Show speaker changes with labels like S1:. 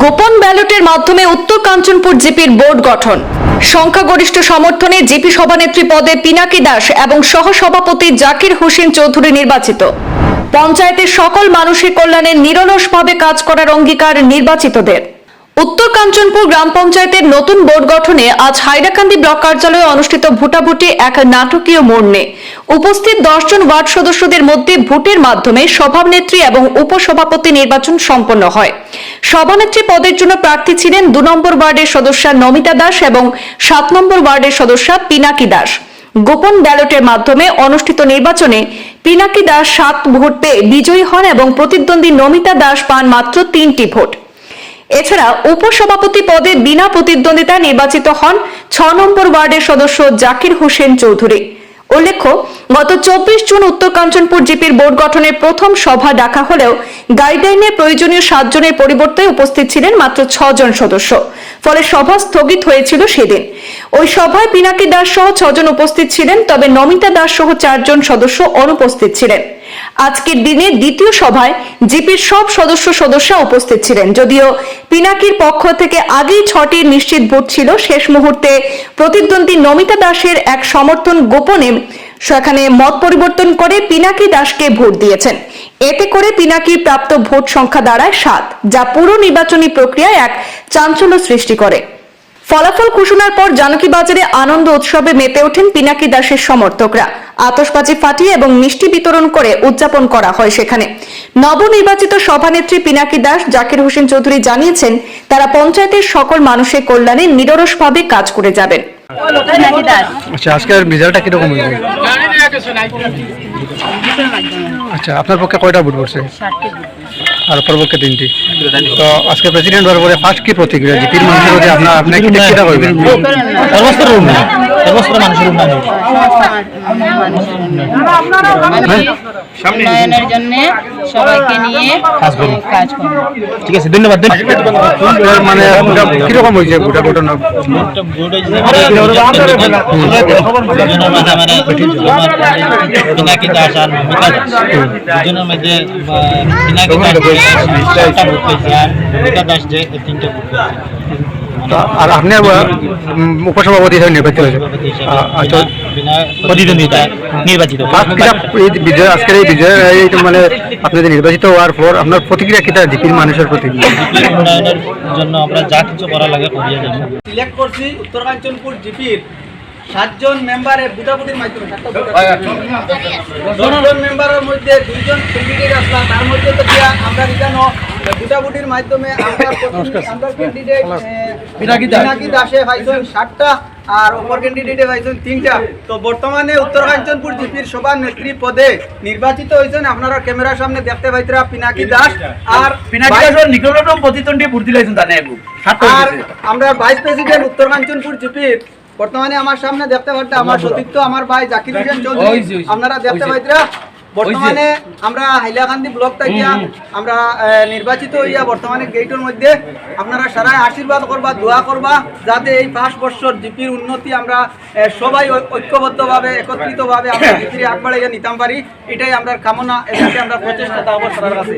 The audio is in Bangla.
S1: গোপন ব্যালটের মাধ্যমে উত্তর কাঞ্চনপুর জিপির বোর্ড গঠন। সংখ্যাগরিষ্ঠ সমর্থনে জিপি সভানেত্রী পদে পিনাকি দাস এবং সহসভাপতি জাকির হোসেন চৌধুরী নির্বাচিত। পঞ্চায়েতের সকল মানুষের কল্যাণে নিরলসভাবে কাজ করার অঙ্গীকার নির্বাচিতদের। উত্তর কাঞ্চনপুর গ্রাম পঞ্চায়েতের নতুন বোর্ড গঠনে আজ হাইরাকান্দি ব্লক কার্যালয়ে অনুষ্ঠিত ভোটাভুটি এক নাটকীয় মোড়নে উপস্থিত দশজন ওয়ার্ড সদস্যদের মধ্যে ভোটের মাধ্যমে সভানেত্রী এবং উপসভাপতি নির্বাচন সম্পন্ন হয়। সভানেত্রী পদের জন্য প্রার্থী ছিলেন দু নম্বর ওয়ার্ডের সদস্যা নমিতা দাস এবং সাত নম্বর ওয়ার্ডের সদস্যা পিনাকি দাস। গোপন ব্যালটের মাধ্যমে অনুষ্ঠিত নির্বাচনে পিনাকি দাস সাত ভোট পেয়ে বিজয়ী হন এবং প্রতিদ্বন্দ্বী নমিতা দাস পান মাত্র তিনটি ভোট। এছাড়া উপসভাপতি পদে বিনা প্রতিদ্বন্দ্বিতায় নির্বাচিত হন ছ নম্বর ওয়ার্ডের সদস্য জাকির হোসেন চৌধুরী। উল্লেখ্য গত চব্বিশ জুন উত্তর কাঞ্চনপুর জিপির বোর্ড গঠনের প্রথম সভা ডাকা হলেও গাইডলাইনে প্রয়োজনীয় সাতজনের পরিবর্তে উপস্থিত ছিলেন মাত্র ছজন সদস্য। ফলে সভা স্থগিত হয়েছিল সেদিন। ওই সভায় পিনাকি দাস সহ ছজন উপস্থিত ছিলেন, তবে নমিতা দাস সহ চারজন সদস্য অনুপস্থিত ছিলেন। আজকের দিনে দ্বিতীয় সভায় জিপির সব সদস্য সদস্যা উপস্থিত ছিলেন। যদিও পিনাকির পক্ষ থেকে আগেই ছটি নিশ্চিত ভোট ছিল, শেষ মুহূর্তে প্রতিদ্বন্দ্বী নমিতা দাসের এক সমর্থন গোপনে সেখানে মত পরিবর্তন করে পিনাকি দাসকে ভোট দিয়েছেন। এতে করে পিনাকির প্রাপ্ত ভোট সংখ্যা দাঁড়ায় সাত, যা পুরো নির্বাচনী প্রক্রিয়ায় এক চাঞ্চল্য সৃষ্টি করে। ফলাফল ঘোষণার পর জানকী বাজারে আনন্দ উৎসবে মেতে ওঠেন পিনাকি দাসের সমর্থকরা। আতশবাজি ফাটিয়ে এবং মিষ্টি বিতরণ করে উদযাপন করা হয় সেখানে। নবনির্বাচিত সভানেত্রী পিনাকি দাস জাকির হোসেন চৌধুরী জানিয়েছেন, তারা পঞ্চায়েতের সকল মানুষের কল্যাণে নিরলসভাবে কাজ করে যাবেন।
S2: নাকি দাস
S3: আচ্ছা আজকের রেজাল্টটা কীরকম হয়েছে আচ্ছা আপনার পক্ষে কয়টা ভোট পড়ছে?
S2: ষাটটি বুথ।
S3: আর অপর পক্ষে তিনটি। তো আজকে প্রেসিডেন্ট হওয়ার পরে ফার্স্ট কি প্রতিক্রিয়া? জিপির মানুষের প্রতি আপনার আপনি কি কিটা করবেন
S4: সর্বস্তরের মানুষের উন্নয়ন
S2: উন্নয়নের জন্য সবাইকে নিয়ে
S4: কাজ করুন।
S2: কাজ করব।
S4: ঠিক আছে ধন্যবাদ ধন্যবাদ।
S3: মানে কীরকম হয়েছে ভোটা ঘটনা?
S4: পিনাকি দাস আর মমিতা দাস দুজনের মধ্যে পিনাকি দাস যে তিনটা ভোট
S3: আর আপনি উপসভাপতি হিসেবে নির্বাচিত হয়েছে
S4: প্রতিদ্বন্দ্বিতা নির্বাচিত।
S3: এই বিজয় আজকের এই বিজয় মানে আপনি যে নির্বাচিত হওয়ার পর আপনার প্রতিক্রিয়া কিটা জিপির মানুষের প্রতি
S4: উন্নয়নের জন্য আমরা যা কিছু করা লাগে করিয়ে যাব।
S5: সিলেক্ট করছি উত্তর কাঞ্চনপুর জিপির সাতজন মেম্বারের বুটাবুটির মাধ্যমে। দশজন মেম্বারের মধ্যে দুইজন ক্যান্ডিডেট আসলাম তার মধ্যে তো আমরা জানো বুটাবুটির মাধ্যমে আমরা আমরা ক্যান্ডিডেট পিনাকি দাসে। পাইছেন ষাটটা আর অপর ক্যান্ডিডেটে পাইছেন তিনটা। তো বর্তমানে উত্তর কাঞ্চনপুর জিপির সভা নেত্রী পদে নির্বাচিত হয়েছেন আপনারা ক্যামেরার সামনে দেখতে পাইতরা পিনাকি দাস আর
S6: পিনাকি দাসের নিকটতম প্রতিদ্বন্দ্বী ভোট একু
S5: আর আমরা ভাইস প্রেসিডেন্ট উত্তর কাঞ্চনপুর জিপির। বর্তমানে আমার সামনে দেখতে পারতে আমার সতীর্থ আমার ভাই জাকির হোসেন চৌধুরী। আপনারা দেখতে পাইতরা বর্তমানে আমরা হাইলাকান্দি ব্লক থেকে আমরা নির্বাচিত হইয়া বর্তমানে গেটের মধ্যে আপনারা সারাই আশীর্বাদ করবা দোয়া করবা যাতে এই পাঁচ বছর জিপির উন্নতি আমরা সবাই ঐক্যবদ্ধভাবে একত্রিতভাবে আমরা জিপির আগ বাড়াইয়া নিতাম পারি। এটাই আমরা কামনা এটাকে আমরা প্রচেষ্টা থাকব সবার কাছে।